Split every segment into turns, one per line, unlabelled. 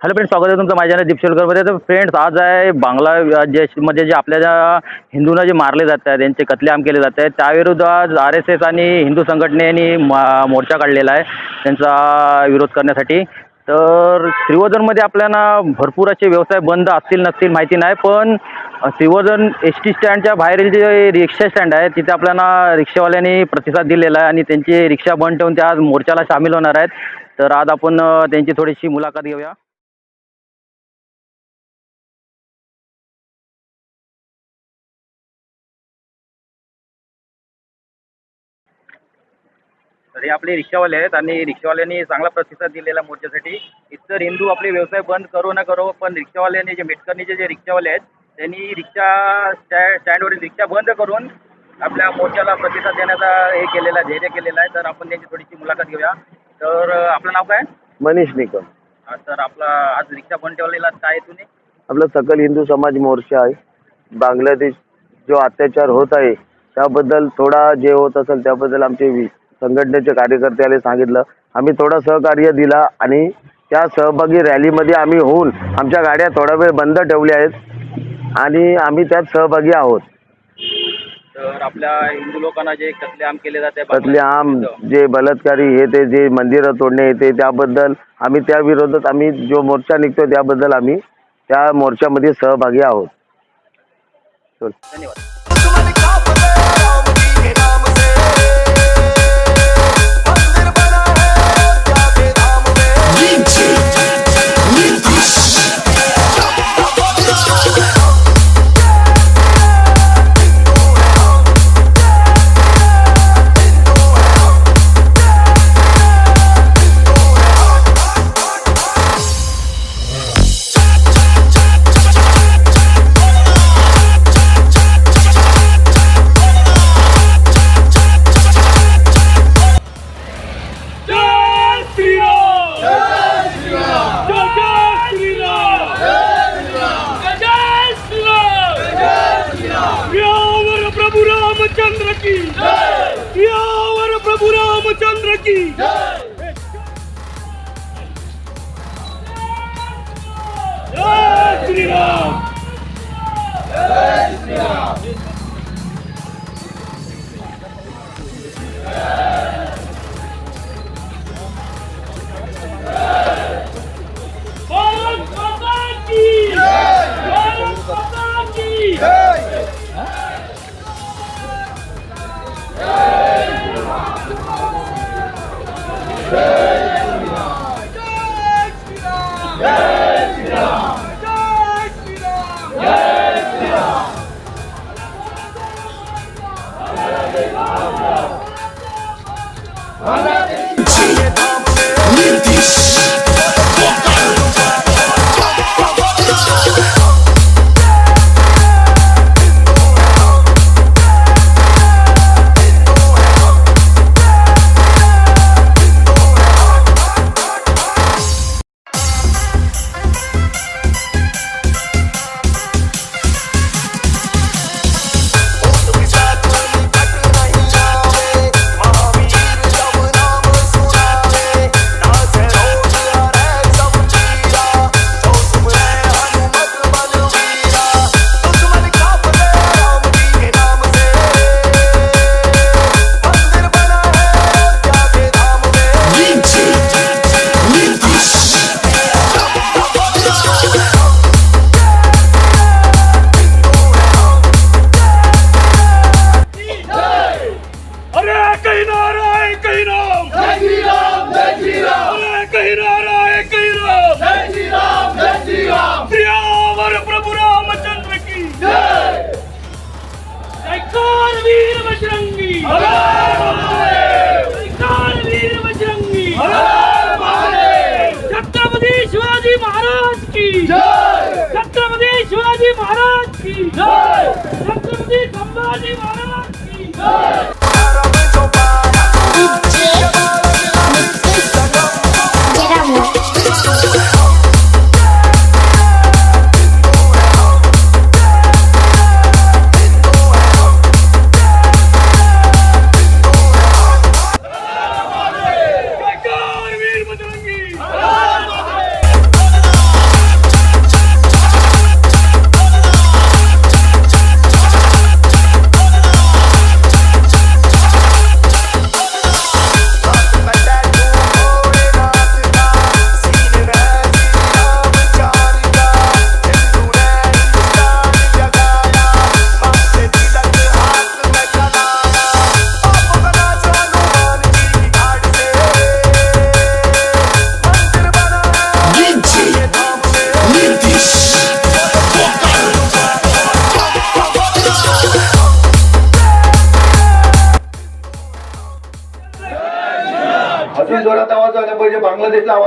Hello friends स्वागत आहे तुमचं माझ्या चॅनल दीपशेलकरमध्ये तर फ्रेंड्स आज आहे बांगला जे जे आपल्या ज्या हिंदूंना जे मारले जात आहेत त्यांचे कत्लेआम केले जात आहेत त्याविरुद्ध आज आर एस एस आणि हिंदू संघटनेने मा- मोर्चा काढलेला आहे त्यांचा विरोध करण्यासाठी. तर श्रीवर्धनमध्ये आपल्याला भरपूर असे व्यवसाय बंद असतील नसतील माहिती नाही पण श्रीवर्धन एस टी स्टँडच्या बाहेरील जे रिक्षा स्टँड आहे तिथे आपल्याला रिक्षावाल्यांनी प्रतिसाद दिलेला आहे आणि त्यांची रिक्षा बंद ठेवून त्या आज मोर्चाला सामील होणार आहेत. तर आज आपण त्यांची थोडीशी मुलाखत घेऊया. तर हे आपले रिक्षावाले आहेत आणि रिक्षावाल्यांनी चांगला प्रतिसाद दिलेला मोर्चासाठी. इतर हिंदू आपले व्यवसाय बंद करो ना करो पण रिक्षावाल्यांनी जे मेटकरनीचे जे रिक्षावाले आहेत त्यांनी रिक्षा स्टँड स्टँडवरील रिक्षा बंद करून आपल्या मोर्चाला प्रतिसाद देण्याचा हे केलेला धैर्य केलेला आहे. तर आपण त्यांची थोडीशी मुलाखत घेऊया. तर आपलं नाव काय?
मनीष निकम.
तर आपला आज रिक्षा बंद ठेवलेला काय तुम्ही?
आपला सकल हिंदू समाज मोर्चा आहे. बांगलादेश जो अत्याचार होत आहे त्याबद्दल थोडा जे होत असेल त्याबद्दल आमचे संघटनेचे कार्यकर्त्याला सांगितलं. आम्ही थोडं सहकार्य दिला आणि त्या सहभागी रॅलीमध्ये आम्ही होऊन आमच्या गाड्या थोडा वेळ बंद ठेवल्या आहेत आणि आम्ही त्यात सहभागी आहोत.
तर आपल्या हिंदू लोकांना जे कत्लेआम केले जाते
त्यातले आम जे बलात्कारी हे ते जे मंदिरं तोडणे येते त्याबद्दल आम्ही त्या विरोधात आम्ही जो मोर्चा निघतो त्याबद्दल आम्ही त्या मोर्चामध्ये सहभागी आहोत.
धन्यवाद.
जय श्रीराम भारत महाराज की जय। छत्रपती संभाजी महाराज की जय।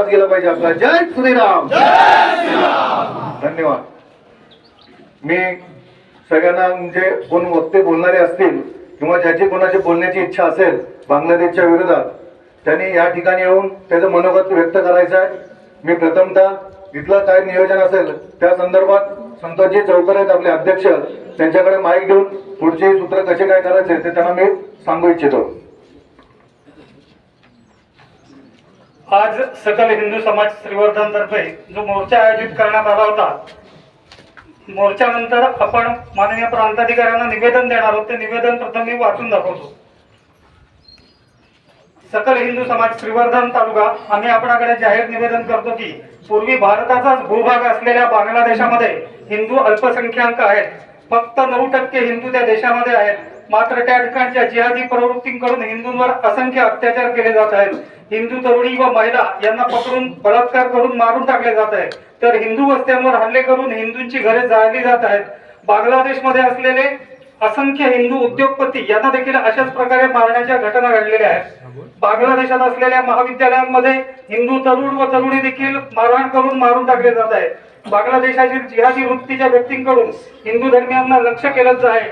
आवाज गेला पाहिजे आपला. जय श्रीराम धन्यवाद. मी सगळ्यांना म्हणजे कोण वक्ते बोलणारे असतील किंवा ज्याची कोणाची बोलण्याची इच्छा असेल बांगलादेशच्या विरोधात त्यांनी या ठिकाणी येऊन त्याचं मनोगत व्यक्त करायचं आहे. मी प्रथमतः इथलं काय नियोजन असेल त्या संदर्भात संतोषजी चौकर आहेत आपले अध्यक्ष त्यांच्याकडे माईक देऊन पुढचे सूत्र कसे काय करायचे ते त्यांना मी सांगू इच्छितो.
आज सकल हिंदू समाज श्रीवर्धन तर्फे जो मोर्चा आयोजित करण्यात आला होता मोर्चानंतर आपण माननीय प्रांताधिकाऱ्यांना निवेदन देणार आहोत. ते निवेदन प्रथम मी वाचून दाखवतो. सकल हिंदू समाज श्रीवर्धन तालुका आम्ही आपणाकडे जाहीर निवेदन करतो की पूर्वी भारताचाच भूभाग असलेल्या बांगलादेशामध्ये हिंदू अल्पसंख्याक आहेत. फक्त नऊ टक्के हिंदू त्या देशामध्ये आहेत. मात्र त्या ठिकाणच्या जिहादी प्रवृत्तींकडून हिंदूंवर असंख्य अत्याचार केले जात आहेत. हिंदू तरुणी व महिला यांना पकडून बलात्कार करून मारून टाकले जात आहे तर हिंदू वस्त्यांवर हल्ले करून हिंदूंची घरे जाळली जात आहेत. बांगलादेशमध्ये असलेले असंख्य हिंदू उद्योगपती यांना देखील अशाच प्रकारे मारण्याच्या घटना घडलेल्या आहेत. बांगलादेशात असलेल्या महाविद्यालयांमध्ये हिंदू तरुण व तरुणी देखील मारहाण करून मारून टाकले जात आहे बांगलादेशातील जिहादी वृत्तीच्या व्यक्तींकडून हिंदू धर्मियांना लक्ष केलंच आहे.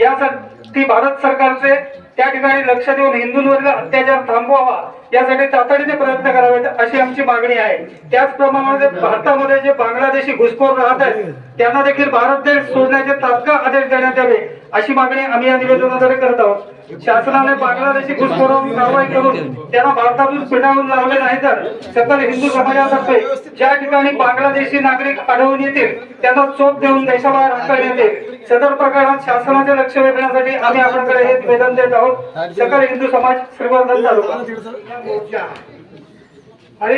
यासाठी भारत सरकारचे त्या ठिकाणी लक्ष देऊन हिंदूंवरील अत्याचार थांबवावा यासाठी तातडीने प्रयत्न करावेत अशी आमची मागणी आहे. त्याचप्रमाणे भारतामध्ये जे बांगलादेशी घुसखोर राहत आहेत त्यांना देखील भारत देश सोडण्याचे तात्काळ आदेश देण्यात यावे. अशी मागणी आम्ही या निवेदनाद्वारे करत आहोत. शासनाने बांगलादेशी घुसखोरांवर कारवाई करून त्यांना भारतातून पिटाळून लावले नाही तर सकल हिंदू समाजातर्फे ज्या ठिकाणी बांगलादेशी नागरिक आढळून येतील त्यांना चोप देऊन देशाबाहेर हाकलण्यात येईल सदर प्रकरणात शासनाचे लक्ष वेधण्यासाठी आम्ही आपल्याकडे हे निवेदन देत आहोत. सकल हिंदू समाज श्रीवर्धन तालुका.
आणि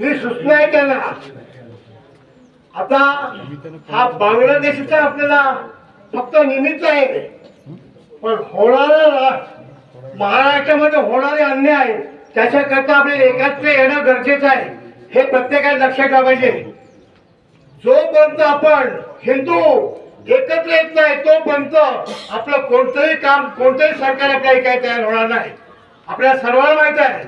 मी सूचना आहे त्यांना. आता हा बांगलादेशचा आपल्याला फक्त निमित्त आहे पण होणारा महाराष्ट्रामध्ये होणारे अन्याय त्याच्याकरता आपल्याला एकत्र येणं गरजेचं आहे. हे प्रत्येकाने लक्षात ठेवायचे. जोपर्यंत आपण हिंदू एकत्र येत नाही तोपर्यंत आपलं कोणतंही काम कोणतंही सरकार आपल्या काही तयार होणार नाही. आपल्याला सर्वांना माहीत आहे.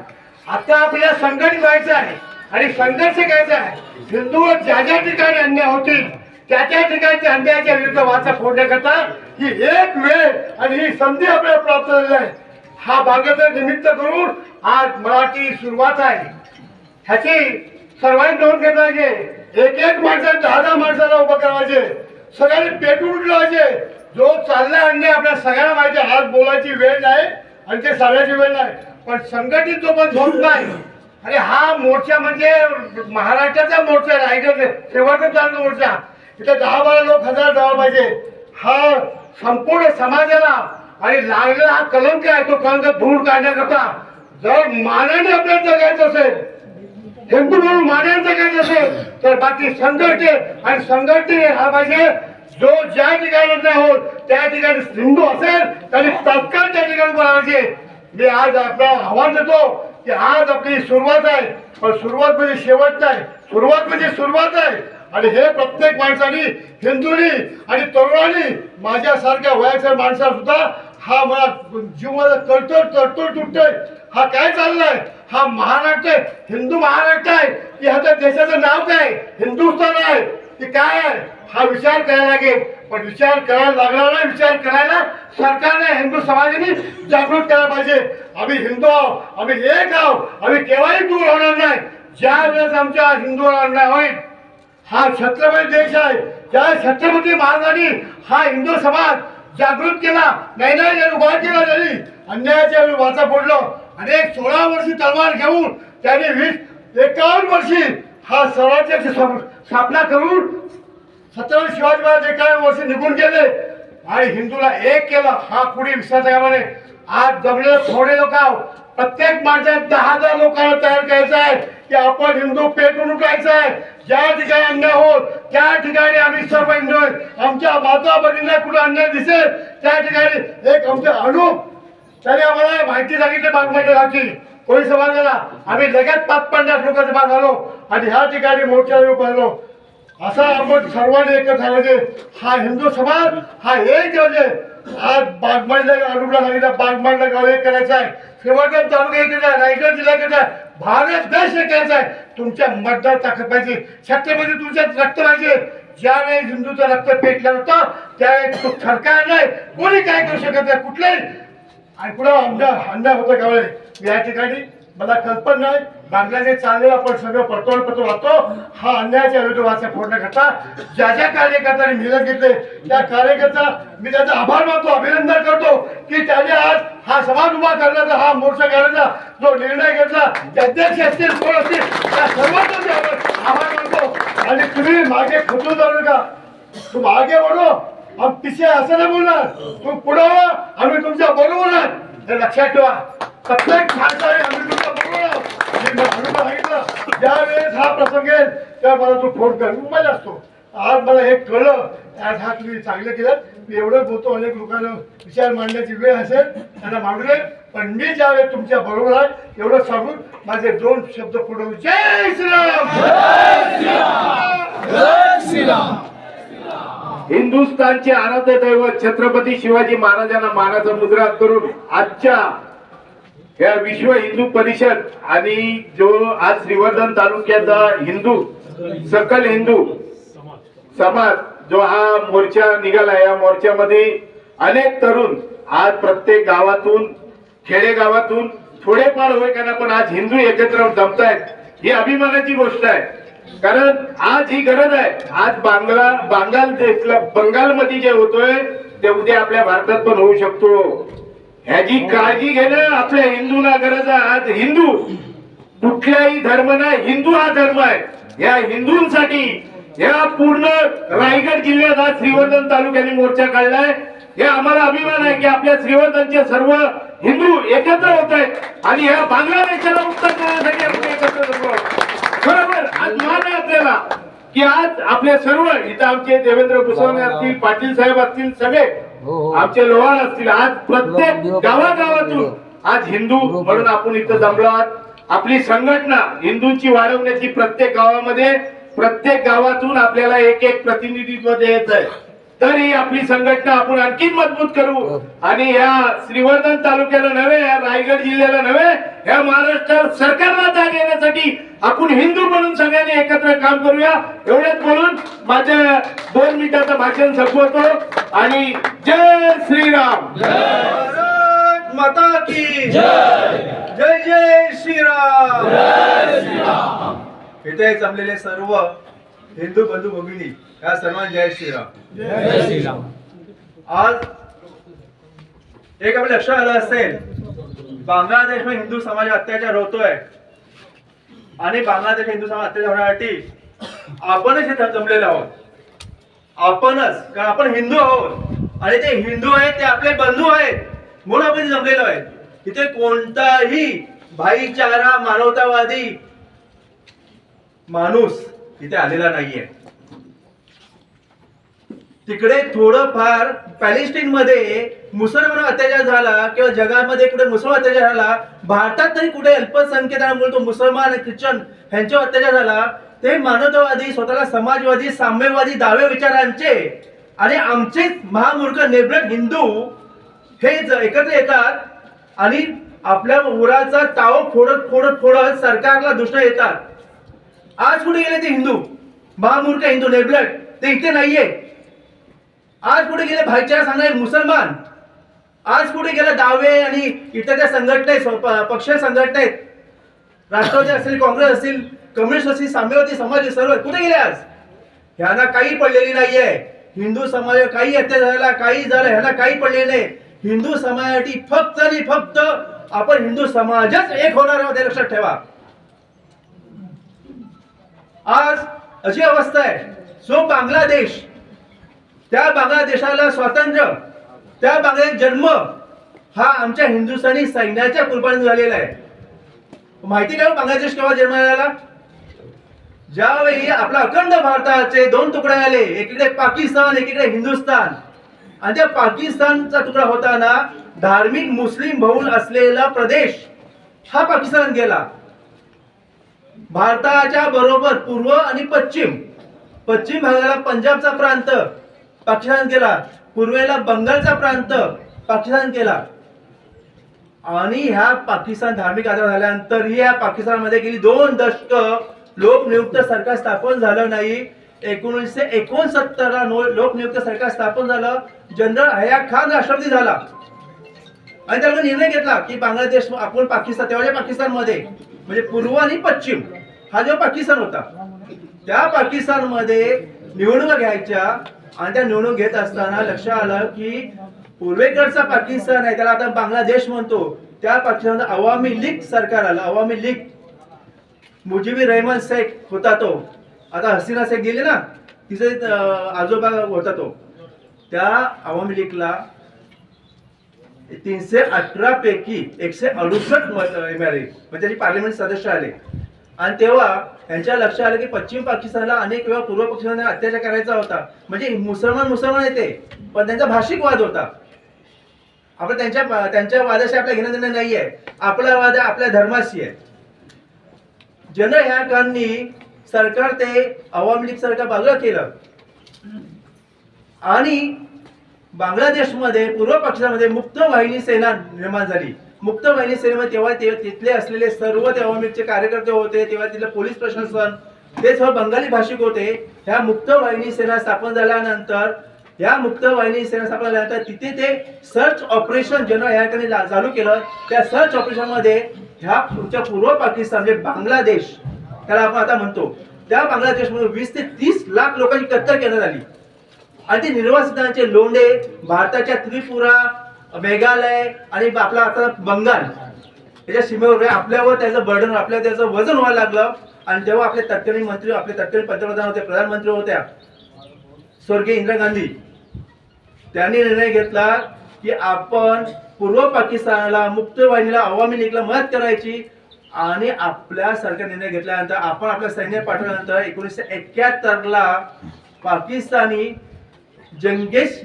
आता आपल्याला संघटित व्हायचं आहे आणि संघर्ष घ्यायचा आहे. हिंदूवर ज्या ज्या ठिकाणी अन्याय होतील त्या त्या ठिकाणच्या अन्यायाच्या विरुद्ध वाचा फोडण्याकरता ही एक वेळ आणि ही संधी आपल्याला प्राप्त झालेली आहे. हा भागाचा निमित्त करून आज मराठी सुरुवात आहे. ह्याची सर्वांनी नोंद घेत पाहिजे. एक एक माणसाने दहा दहा माणसाला उभं करायचे. सगळ्यांनी पेटून उठलं पाहिजे जो चालला अन्याय आपल्या सगळ्यांना माहिती आज बोलायची वेळ नाही आणि ते सांगायची वेळ नाही. पण संघटित जो पण झोप नाही आणि हा मोर्चा म्हणजे महाराष्ट्राचा मोर्चा रायगड शेवटचा चालू मोर्चा. इथे दहा बारा लोक हजार जावा पाहिजे. हा संपूर्ण समाजाला आणि लागलेला हा कलंक आहे तो कलंक धूळ काढण्याकरता जर मानाने आपल्याला जगायचं असेल हिंदू म्हणून मानायचं जगायचं असेल तर बाकी संघटन आणि संघटने हा पाहिजे. जो ज्या ठिकाणी आहोत होत त्या ठिकाणी हिंदू असेल त्याने तत्काळ त्या ठिकाणी बोलायचे मी आज आपला आव्हान देतो की आज आपली सुरुवात आहे पण सुरुवात म्हणजे शेवट नाही सुरुवात म्हणजे सुरुवात आहे. आणि हे प्रत्येक माणसाने हिंदूनी आणि तरुणांनी माझ्यासारख्या वयाच्या माणसा सुद्धा हा मला जीवाला तडतड तडतड तुटतोय. हा काय चाललाय? हा महाराष्ट्र आहे. हिंदू महाराष्ट्र आहे. की ह्याच्या देशाचं नाव काय? हिंदुस्थान आहे. की काय आहे? हा विचार करायला लागेल. पण विचार करायला लागला नाही विचार करायला सरकारने हिंदू समाजाने जागृत करायला पाहिजे. आम्ही हिंदू आहोत. आम्ही एक आहोत. आम्ही केव्हाही दूर होणार नाही. ज्या वेळेस आमच्या हिंदू नाही होईल. हा छत्रपती देश आहे. त्या छत्रपती महाराजांनी हा हिंदू समाज जागृत केला नाही नाही उभा केला अन्यायाच्या वेळी वाचा फोडलो आणि एक सोळा वर्षी तलवार घेऊन त्याने वीस एकावन्न वर्षी हा स्वराज्याची स्थापना करून छत्रपती शिवाजी महाराज एकावन्न वर्षी निघून गेले. आणि हिंदूला एक केलं हा पुढे विसरता आज जमले थोडे लोक आहोत. प्रत्येक माणसात दहा हजार लोकांना तयार करायचं आहे की आपण हिंदू पेटून उठायचं आहे. ज्या ठिकाणी अन्याय होत त्या ठिकाणी आम्ही सर्व हिंदू आमच्या माता बहिणीला कुठे अन्याय दिसेल? त्या ठिकाणी एक आमचे अनुप त्याने आम्हाला माहिती सांगितली बागमाटे गावची. कोळी समाजाला आम्ही लगेच पाच पन्नास लोक भाग झालो आणि ह्या ठिकाणी मोर्चा उभारलो असा आपण सर्वांनी एकत्र झाला हा हिंदू समाज हा एक म्हणजे आज बागमाडला अनुपला सांगितलं बागमाडला गाव एक करायचं आहे. शेवटचा तालुका एक करायचा रायगड जिल्हा करायचा भारत देश एकाचा आहे. तुमच्या मतदार ताकद पाहिजे. छत्रपती तुमच्यात रक्त पाहिजे. ज्यावेळी हिंदूचं रक्त पेटलं होतं त्यावेळी तो सरकार नाही. कोणी काय करू शकत नाही कुठल्याही आणि पुढं आमदार अन्याय होतं का या ठिकाणी मला कल्पना नाही बांगलादेश चाललेला आपण सगळं पत्रपत्र वाचतो. हा अन्यायाच्या विरुद्ध वाचा फोडण्याकरता ज्या ज्या कार्यकर्त्यांनी मेहनत घेतले त्या कार्यकर्ता मी त्याचा आभार मानतो अभिनंदन करतो की त्याने आज हा समाज उभा करण्याचा हा मोर्चा करण्याचा जो निर्णय घेतला अध्यक्ष असतील कोण असतील त्या सर्वांचा आभार मानतो. आणि तुम्ही मागे खुटून जाऊ नका. तू मागे बढो हम पिसे असं नाही बोलणार. तू पुढे आम्ही तुमच्या बरोबर लक्षात ठेवा. प्रत्येक खासदार आम्ही तुमच्या बरोबर म्हणून सांगितलं ज्या वेळेस हा प्रसंग येईल त्या मला तू फोन कर. मी मजा असतो. आज मला हे कळलं आज हा तुम्ही चांगलं केलं. मी एवढं बोलतो अनेक लोकांना विचार मांडण्याची वेळ असेल त्यांना मांडू नये. पण मी ज्यावेळेस तुमच्या बरोबर आहे एवढं सांगून माझे दोन शब्द पुढे जय श्रीराम!
हिंदुस्थानचे आराध्य दैवत छत्रपती शिवाजी महाराजांना मानाचा मुद्रा करून आजच्या या विश्व हिंदू परिषद आणि जो आज श्रीवर्धन तालुक्याचा हिंदू सकल हिंदू समाज जो हा मोर्चा निघाला या मोर्चामध्ये अनेक तरुण आज प्रत्येक गावातून खेडेगावातून थोडेफार होय का पण आज हिंदू एकत्र जमतायत ही अभिमानाची गोष्ट आहे. कारण आज ही गरज आहे. आज बांगला बांगाल देशला बंगालमध्ये जे होतोय ते उद्या आपल्या भारतात पण होऊ शकतो. ह्याची काळजी घेणं आपल्या हिंदूला गरज आहे. आज हिंदू कुठल्याही धर्म नाही हिंदू हा धर्म आहे. या हिंदूंसाठी या पूर्ण रायगड जिल्ह्यात आज श्रीवर्धन तालुक्याने मोर्चा काढलाय. हे आम्हाला अभिमान आहे की आपल्या श्रीवर्धनचे सर्व हिंदू एकत्र होत आहेत आणि ह्या बांगलादेशाला उत्तर देण्यासाठी आपण एकत्र जमलो. बरोबर? आज मान आहे आपल्याला की आज आपले सर्व इथं आमचे देवेंद्र कुसवणे असतील पाटील साहेब असतील सगळे आमचे लोहार असतील. आज प्रत्येक गावागावातून आज हिंदू म्हणून आपण इथं जमलो आहात आपली संघटना हिंदूंची वाढवण्याची प्रत्येक गावामध्ये प्रत्येक गावातून आपल्याला एक एक प्रतिनिधित्व द्यायचं आहे तर ही आपली संघटना आपण आणखी मजबूत करू. आणि या श्रीवर्धन तालुक्याला नव्हे या रायगड जिल्ह्याला नव्हे या महाराष्ट्र सरकारला जाग येण्यासाठी आपण हिंदू म्हणून सगळ्यांनी एकत्र काम करूया. एवढंच बोलून माझ्या दोन मिनिटाचं भाषण संपवतो. आणि जय श्रीराम.
भारत माता की जय. जय श्रीराम. इथे जमलेले सर्व हिंदू बंधू भगिनी या सर्वांना जय श्रीराम. जय श्रीराम. आज एक आपल्या लक्षात आलं असेल बांगलादेशमध्ये हिंदू समाज अत्याचार होतोय. आणि बांगलादेश हिंदू समाज अत्याचार होण्यासाठी आपणच इथं जमलेलो आहोत. आपणच कारण आपण हिंदू आहोत. आणि ते हिंदू आहेत ते आपले बंधू आहेत म्हणून आपण जमलेलो आहे. इथे कोणताही भाईचारा मानवतावादी माणूस इथे आलेला नाहीये. तिकडे थोडंफार पॅलेस्टीन मध्ये मुसलमान अत्याचार झाला किंवा जगामध्ये कुठे मुसलमान अत्याचार झाला भारतात तरी कुठे अल्पसंख्याकांमुळे तो मुसलमान ख्रिश्चन ह्यांच्यावर अत्याचार झाला ते मानवतावादी स्वतःला समाजवादी साम्यवादी दावे विचारांचे आणि आमचे महामूर्ख नेबरट हिंदू हे एकत्र येतात आणि आपल्या उराचा ताव फोडत फोडत फोडत सरकारला दुष्ट येतात. आज कुठे गेले ते हिंदू? महामूर्ख हिंदू नेबलट ते इथे नाहीये. आज कुठे गेले भाईचारा सांगणारे मुसलमान? आज कुठे गेले दावे आणि इतर त्या संघटना आहेत, पक्ष संघटना? आहेत राष्ट्रवादी असेल काँग्रेस असेल कम्युनिस्ट असतील साम्यवादी समाज सर्व कुठे गेले आज? ह्यांना काही पडलेली नाहीये. हिंदू समाज काही अत्याचार झाला काही झालं ह्यांना काही पडलेले नाही. हिंदू समाजासाठी फक्त आणि फक्त आपण हिंदू समाजच एक होणार आहोत हे लक्षात ठेवा. आज अशी अवस्था आहे. सो बांगलादेश त्या बांगलादेशाला स्वातंत्र्य त्या बांगलादेश जन्म हा आमच्या हिंदुस्थानी सैन्याच्या कुर्बानी झालेला आहे. माहिती काय हो बांगलादेश केव्हा जन्माला आला ज्यावेळी आपला अखंड भारताचे दोन तुकडे आले एकीकडे पाकिस्तान एकीकडे हिंदुस्थान. आणि त्या पाकिस्तानचा तुकडा होताना धार्मिक मुस्लिम बहुल असलेला प्रदेश हा पाकिस्तानात गेला. भारताच्या बरोबर पूर्व आणि पश्चिम. पश्चिम भागाला पंजाबचा प्रांत पाकिस्तान केला. पूर्वेला बंगालचा प्रांत पाकिस्तान केला. आणि ह्या पाकिस्तान धार्मिक आधार झाल्यानंतरही या पाकिस्तानमध्ये गेली दोन दशक लोकनियुक्त सरकार स्थापन झालं नाही. एकोणीसशे एकोणसत्तर ला लोकनियुक्त सरकार स्थापन झालं. जनरल हया खान राष्ट्रपती झाला. आणि त्याला निर्णय घेतला की बांगलादेश आपण पाकिस्तान तेव्हाच्या पाकिस्तानमध्ये म्हणजे पूर्व आणि पश्चिम हा जो पाकिस्तान होता त्या पाकिस्तानमध्ये निवडणूक घ्यायच्या आणि त्या निवडणूक घेत असताना लक्षात आलं की पूर्वेकडचा पाकिस्तान आहे त्याला आता बांगलादेश म्हणतो त्या पाकिस्तान अवामी लीग सरकार आलं अवामी लीग. मुजिबी रहमान शेख होता तो. आता हसीना शेख गेली ना तिचे आजोबा होता तो. त्या अवामी लीगला तीनशे अठरा पैकी एकशे अडुसष्ट मत मिळाले म्हणजे त्याचे पार्लिमेंट सदस्य आले. आणि तेव्हा यांच्या लक्षात आलं की पश्चिम पाकिस्तानला अनेक वेळा पूर्व पाकिस्तानने अत्याचार करायचा होता. म्हणजे मुसलमान मुसलमान येते पण त्यांचा भाषिक वाद होता. आपण त्यांच्या त्यांच्या वादाशी आपल्या घेणं देणं नाही आहे आपला वाद आपल्या धर्माशी आहे. जन ह्या कारणी सरकार ते आवामी लीग सरकार बाजूला केलं. आणि बांगलादेशमध्ये पूर्व पक्षामध्ये मुक्त वाहिनी सेना निर्माण झाली. मुक्त वाहिनी सेनेमध्ये तेव्हा ते तिथले असलेले सर्व तेव्हा कार्यकर्ते होते तेव्हा तिथले पोलीस प्रशासन ते सर्व बंगाली भाषिक होते. ह्या मुक्त वाहिनी सेना स्थापन झाल्यानंतर या मुक्त वाहिनी सेना स्थापन झाल्यानंतर तिथे ते सर्च ऑपरेशन जनरल ह्या ठिकाणी चालू केलं. त्या सर्च ऑपरेशनमध्ये ह्या पुढच्या पूर्व पाकिस्तान म्हणजे बांगलादेश त्याला आपण आता म्हणतो. त्या बांगलादेशमधून वीस ते तीस लाख लोकांची कत्तल केली झाली आणि ते निर्वासितांचे लोंढे भारताच्या त्रिपुरा मेघालय आणि आपला आता बंगाल. त्याच्या सीमेवर म्हणजे आपल्यावर त्याचं बर्डन आपल्या त्याचं वजन व्हायला लागलं. आणि तेव्हा आपले तत्कालीन मंत्री आपले तत्कालीन पंतप्रधान होते प्रधानमंत्री होत्या स्वर्गीय इंदिरा गांधी त्यांनी निर्णय घेतला की आपण पूर्व पाकिस्तानला मुक्त वाहिनीला अवामी लीगला मदत करायची. आणि आपल्या सरकार निर्णय घेतल्यानंतर आपण आपलं सैन्य पाठवल्यानंतर एकोणीसशे एक्क्याहत्तरला पाकिस्तानी जंगेश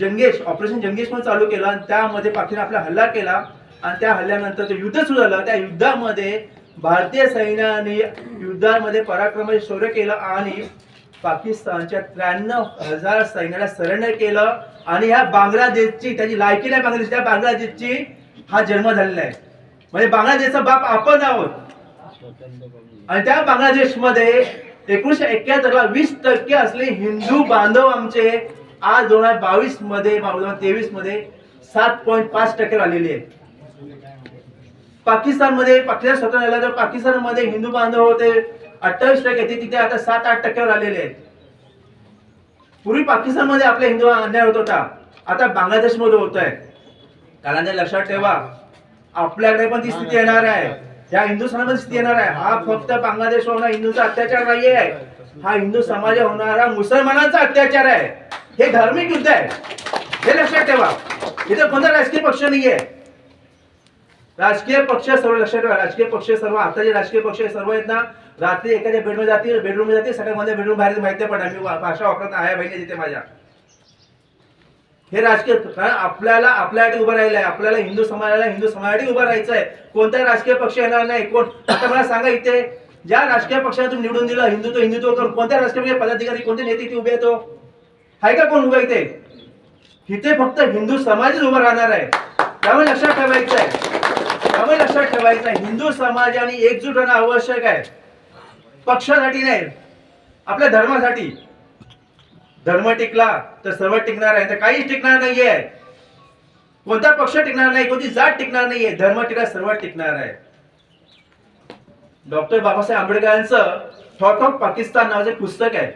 जंगेश ऑपरेशन जंगेश म्हणून चालू केलं आणि त्यामध्ये पाकिस्तान आपला हल्ला केला. आणि त्या हल्ल्यानंतर ते युद्ध सुरू झालं. त्या युद्धामध्ये भारतीय सैन्याने युद्धामध्ये पराक्रमाचे शौर्य केलं आणि पाकिस्तानच्या त्र्याण्णव हजार सैन्याला सरेंडर केलं. आणि ह्या बांगलादेशची त्याची लायकी नाही बांगलादेश त्या बांगलादेशची हा जन्म झालेला आहे. म्हणजे बांगलादेशचा बाप आपण आहोत. आणि त्या बांगलादेशमध्ये एकोणीशे एक्क्याहत्तरला वीस टक्के असले हिंदू बांधव आमचे आज दोन हजार बावीसमध्ये दोन हजार तेवीसमध्ये सात पॉईंट पाच टक्के आलेले आहे. पाकिस्तानमध्ये पाकिस्तान स्वतः झाला तर पाकिस्तानमध्ये हिंदू बांधव होते अठ्ठावीस टक्के ते तिथे आता सात आठ टक्क्यावर आलेले आहेत. पूर्वी पाकिस्तानमध्ये आपल्या हिंदू अन्याय होत होता आता बांगलादेशमध्ये होत आहे. कारण लक्षात ठेवा आपल्याकडे पण ती स्थिती येणार आहे. या हिंदुस्थानामध्ये स्थिती येणार आहे. हा फक्त बांगलादेश होणार हिंदूचा अत्याचार नाही आहे हा हिंदू समाज होणारा मुसलमानांचा अत्याचार आहे. हे धार्मिक युद्ध आहे. हे लक्षात ठेवा. इथे कोणता राजकीय पक्ष नाहीये. राजकीय पक्ष सर्व लक्षात ठेवा. राजकीय पक्ष सर्व आता जे राजकीय पक्ष सर्व आहेत ना रात्री एखाद्या बेडरूम जातील बेडरूम जातील सगळ्या मध्ये बेडरूम बाहेर माहिती पण आम्ही भाषा वापरत आया बहिणी तिथे माझ्या. हे राजकीय कारण आपल्याला आपल्यासाठी उभं राहिलं आहे. आपल्याला हिंदू समाजाला हिंदू समाजासाठी उभं राहायचं आहे. कोणताही राजकीय पक्ष येणार नाही. कोण आता मला सांगा इथे ज्या राजकीय पक्षातून निवडून दिलं हिंदुत्व हिंदुत्व करून कोणत्या राजकीय पक्ष पदाधिकारी कोणते नेते इथे उभे येतो आहे का कोण उभा इथे? इथे फक्त हिंदू समाजच उभा राहणार आहे. त्यामुळे लक्षात ठेवायचं आहे. त्यामुळे लक्षात ठेवायचं आहे. हिंदू समाजाने एकजूट होणं आवश्यक आहे. पक्षासाठी नाही. आपल्या धर्मासाठी. धर्म टिकला तर सर्व टिकणार आहे. तर काहीच टिकणार नाहीये. कोणता पक्ष टिकणार नाही कोणती जात टिकणार नाहीये. धर्म टिकला सर्व टिकणार आहे. डॉक्टर बाबासाहेब आंबेडकरांचं थॉट ऑफ पाकिस्तान नावाचं पुस्तक आहे.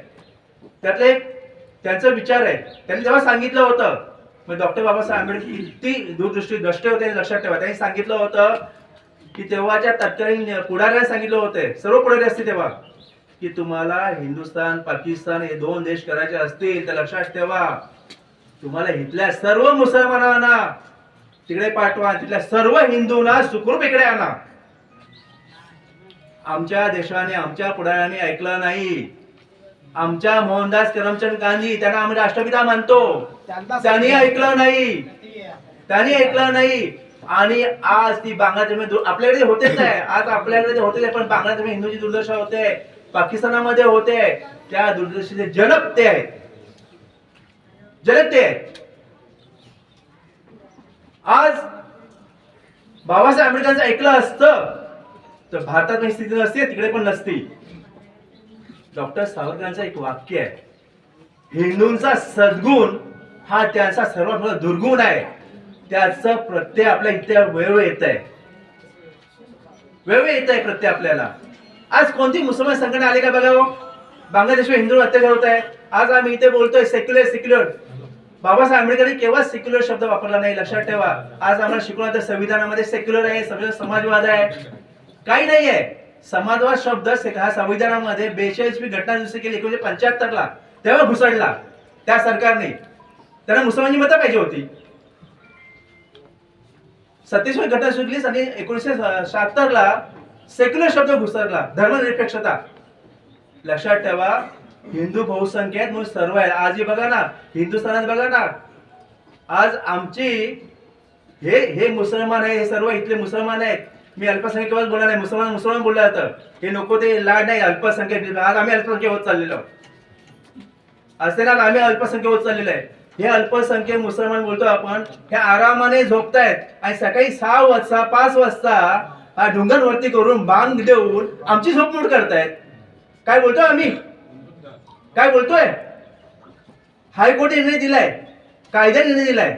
त्यातले एक त्यांचा विचार आहे. त्यांनी जेव्हा सांगितलं होतं मग डॉक्टर बाबासाहेब आंबेडकर किती दूरदृष्टी द्रष्टे होते लक्षात ठेवा. त्यांनी सांगितलं होतं की तेव्हाच्या तत्कालीन पुढाऱ्यांनी सांगितलं होते सर्व पुढारी असते तेव्हा की तुम्हाला हिंदुस्थान पाकिस्तान हे दोन देश करायचे असतील तर लक्षात ठेवा. तुम्हाला इथल्या सर्व मुसलमानांना तिकडे पाठवा तिथल्या सर्व हिंदूंना सुखरूप इकडे आणा. आमच्या देशाने आमच्या पुढाऱ्याने ऐकलं नाही. आमच्या मोहनदास करमचंद गांधी त्यांना आम्ही राष्ट्रपिता मानतो. त्यांनी ऐकलं नाही. त्यांनी ऐकलं नाही. आणि आज ती बांगलादेशमध्ये दु- आपल्याकडे होतेच आहे. आज आपल्याकडे ते होतेच आहे पण बांगलादेशमध्ये हिंदूची दुर्दशा होते पाकिस्तानामध्ये होते. त्या दुर्दशेचे जनक ते आहेत. जनक ते आहेत. आज बाबासाहेब आंबेडकरांचं ऐकलं असतं तर भारतात स्थिती नसते तिकडे पण नसती. डॉक्टर सावरकरांचं एक वाक्य आहे. हिंदूंचा सद्गुण हा त्यांचा सर्वात मोठा दुर्गुण आहे. त्याचं प्रत्यय आपल्या इथे वेळ येत आहे वेळ येत आहे प्रत्यय आपल्याला. आज कोणती मुसलमान संघटना आली का बघा हो? बांगलादेशवर हिंदू अत्याचार होत आहे. आज आम्ही इथे बोलतोय सेक्युलर सेक्युलर बाबासाहेब आंबेडकरांनी केव्हा सेक्युलर शब्द वापरला नाही? लक्षात ठेवा. आज आम्हाला शिकवलं तर संविधानामध्ये सेक्युलर आहे सगळं समाजवाद आहे. काही नाही आहे समाजवाद शब्द हा संविधानामध्ये बेचाळीसवी घटना दुसरी केली एकोणीशे पंच्याहत्तर ला तेव्हा घुसडला. त्या सरकारने. त्यांना मुसलमानची मतं पाहिजे होती. सत्तेचाळीस घटना सुटली आणि एकोणीसशे शहात्तर ला सेक्युलर शब्द घुसरला धर्मनिरपेक्षता. लक्षात ठेवा हिंदू बहुसंख्य आहेत म्हणून सर्व आहे आजही बघा ना हिंदुस्थानात बघा ना. आज आमची हे हे मुसलमान आहे हे सर्व इथले मुसलमान आहेत. मी अल्पसंख्यकच बोलला नाही मुसलमान मुसलमान बोलला जातं. हे नको ते लाड नाही अल्पसंख्यक. आज आम्ही अल्पसंख्यक होत चाललेलो. आहोत. असे ना आम्ही अल्पसंख्यक होत चाललेलो आहे. हे अल्पसंख्यक मुसलमान बोलतो आपण हे आरामाने झोपतायत. आणि सकाळी सहा वाजता पाच वाजता हा ढुंगरवरती करून बांध देऊन आमची झोपमोड करतायत. काय बोलतोय आम्ही? काय बोलतोय? हायकोर्ट निर्णय दिलाय. कायदा निर्णय दिलाय.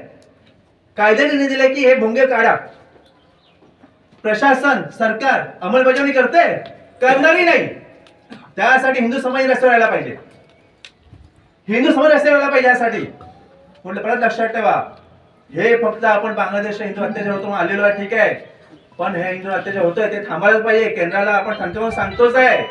कायदा निर्णय दिलाय की हे भोंगे काढा. प्रशासन सरकार अंमलबजावणी करते? करणारी नाही. त्यासाठी हिंदू समाज रस्त्यावर यायला पाहिजे. हिंदू समाज रस्त्यावर यायला पाहिजे यासाठी. म्हटलं परत लक्षात ठेवा. हे फक्त आपण बांगलादेश हिंदू अत्याचार होतो आलेलो आहे ठीक आहे. पण हे हिंदू अत्याचार होतोय ते थांबायलाच पाहिजे. केंद्राला आपण ठणकावून सांगतोच आहे.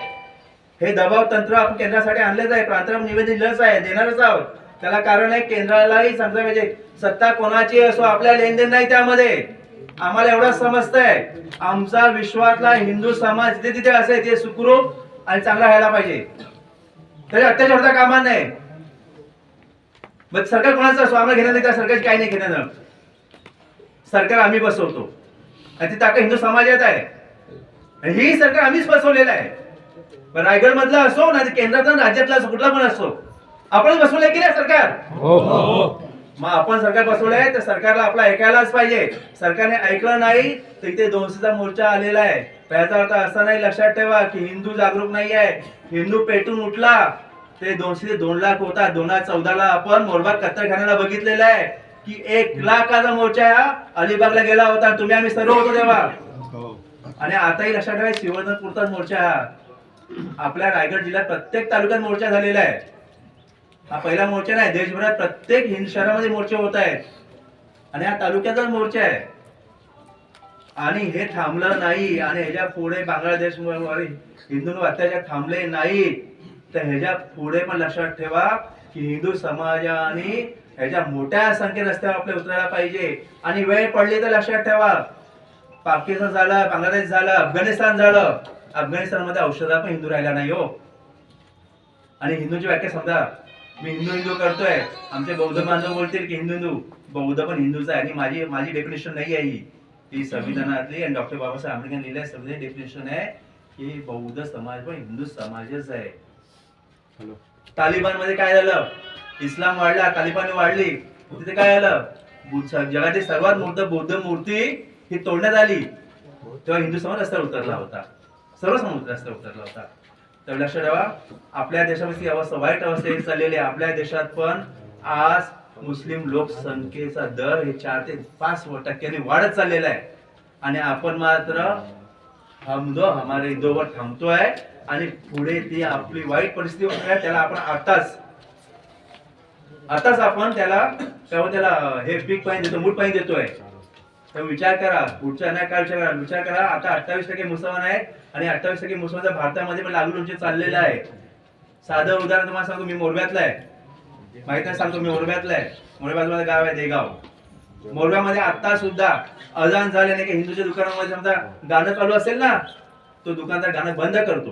हे दबाव तंत्र आपण केंद्रासाठी आणलेच आहे. प्रांतराम निवेदन दिलंच आहे देणारच आहोत. त्याला कारण आहे केंद्रालाही समजा पाहिजे. सत्ता कोणाची असो आपल्या लेनदेन नाही त्यामध्ये. आम्हाला एवढं समजतंय. आमचा विश्वातला हिंदू समाज जिथे तिथे असेल ते सुखरूप आणि चांगला व्हायला पाहिजे. तरी अत्याचार होता कामा नाही मग सरकार कोणाचं असो? आम्हाला घेणं नाही त्या सरकारची काही नाही घेणं. सरकार आम्ही बसवतो. आणि ती ताकद हिंदू समाजात आहे. ही सरकार आम्हीच बसवलेलं आहे. रायगड मधला असो ना केंद्रातला राज्यातला असो कुठला पण असो आपणच बसवलंय की नाही सरकार? हो, हो. मग आपण सरकार बसवलंय तर सरकारला आपला ऐकायलाच पाहिजे. सरकारने ऐकलं नाही तर इथे दोनशेचा मोर्चा आलेला आहे. त्याचा अर्थ असा नाही लक्षात ठेवा की हिंदू जागरूक नाही आहे. हिंदू पेटून उठला ते दोनशे ते दोन लाख होता. दोन हजार चौदाला आपण मोरबाग कत्तरखान्याला बघितलेलं आहे की एक लाखाचा मोर्चा हा अलिबागला गेला होता. तुम्ही आम्ही सर्व होतो तेव्हा. आणि आताही लक्षात ठेवा शिवधन मोर्चा हा. आपल्या रायगड जिल्ह्यात प्रत्येक तालुक्यात मोर्चा झालेला आहे. हा पहिला मोर्चा नाही देशभरात प्रत्येक हिंद शहरामध्ये मोर्चे होत आहेत. आणि हा तालुक्याचाच मोर्चा आहे. आणि हे थांबलं नाही आणि ह्याच्या पुढे बांगलादेश हिंदूंवर अत्याचार थांबले नाही. तर ह्याच्या पुढे पण लक्षात ठेवा की हिंदू समाजाने ह्याच्या मोठ्या संख्येने रस्त्यावर आपल्या उतरायला पाहिजे. आणि वेळ पडली तर लक्षात ठेवा. पाकिस्तान झालं बांगलादेश झालं अफगाणिस्तान झालं. अफगाणिस्तानमध्ये औषधा पण हिंदू राहिला नाही हो. आणि हिंदूची व्याख्या समजा. मी हिंदू हिंदू करतोय. आमचे बौद्ध बांधव बोलतील की हिंदू हिंदू. बौद्ध पण हिंदूच आहे आणि माझी माझी डेफिनेशन नाही आहे ही. ही संविधानातली आणि डॉक्टर बाबासाहेब आंबेडकर लिहिल्या संविधान डेफिनेशन आहे की बौद्ध समाज पण हिंदू समाजच आहे. तालिबानमध्ये काय झालं? इस्लाम वाढला तालिबान वाढली. तिथे काय झालं? जगातील सर्वात मोठं बौद्ध मूर्ती ही तोडण्यात आली. तेव्हा हिंदू समाज रस्त्यावर उतरला होता. सर्व समाज रस्त्यावर उतरला होता. तर लक्ष ठेवा. आपल्या देशामध्ये अवस्था वाईट अवस्थेत चाललेली आहे. आपल्या देशात पण आज मुस्लिम लोकसंख्येचा दर हे चार ते पाच टक्क्यांनी वाढत चाललेला आहे. आणि आपण मात्र हमदो हमारे दो थांबतोय आणि पुढे ती आपली वाईट परिस्थिती होत आहे त्याला आपण आताच आताच आपण त्याला त्यावर त्याला हे पीक पाणी देतो मूठ पाणी देतोय. तर विचार करा पुढच्या नाही काय विचार करा विचार करा. आता अठ्ठावीस टक्के मुसलमान आहेत. आणि अठ्ठावीस टक्के मुसलमान भारतामध्ये पण लागू लोणचे चाललेलं आहे. साधं उदाहरण तुम्हाला सांगतो मी मोरब्यातला आहे. माहीत नाही सांगतो मी मोरब्यातला आहे. मोरब्यात माझं गाव आहे देगाव. मोरब्यामध्ये आता सुद्धा अजान झाले नाही की हिंदूच्या दुकानामध्ये समजा गाणं चालू असेल ना तो दुकानदार गाणं बंद करतो.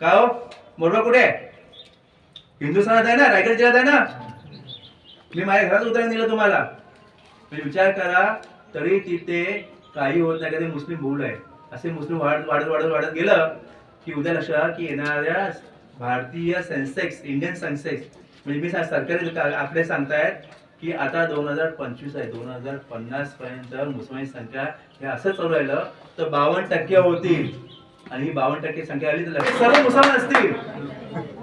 का हो? मोरबा कुठे आहे? हिंदुस्थानात आहे ना रायगड जिल्ह्यात आहे ना? मी माझ्या घरात उतरण दिलं तुम्हाला. म्हणजे विचार करा तरी तिथे काही होत नाही कधी मुस्लिम बहुल आहे. असे मुस्लिम वाढत वाढत वाढत वाढत गेलं की उद्या लक्षात की येणाऱ्या भारतीय सेन्सेक्स इंडियन सेन्सेक्स म्हणजे मी सरकारी आपले सांगतायत की आता दोन हजार पंचवीस आहे. दोन हजार पन्नास पर्यंत मुस्लिमांची संख्या हे असं चालू राहिलं. तर बावन्न टक्के होतील आणि ही बावन्न टक्के संख्या आली तर सर्व मुसलमान असतील.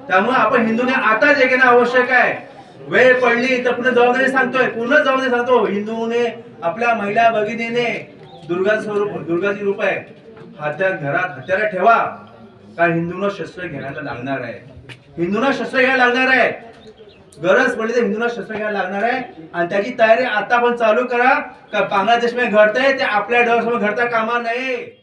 त्यामुळे आपण हिंदूने आता जे घेणं आवश्यक आहे. वेळ पडली तर पुन्हा जबाबदारी सांगतोय. पूर्ण जबाबदारी सांगतो. हिंदूने आपल्या महिला भगिनीने दुर्गा स्वरूप दुर्गाची रूप आहे. हात्या घरात हत्यारा ठेवा. का हिंदूंना शस्त्र घ्यायला लागणार आहे? हिंदूंना शस्त्र घ्यायला लागणार आहे. गरज पडली तर हिंदूंना शस्त्र घ्यायला लागणार आहे. आणि त्याची तयारी आता पण चालू करा. का बांगलादेशमध्ये घडतंय ते आपल्या डोळ्यासमोर घडता कामा नये.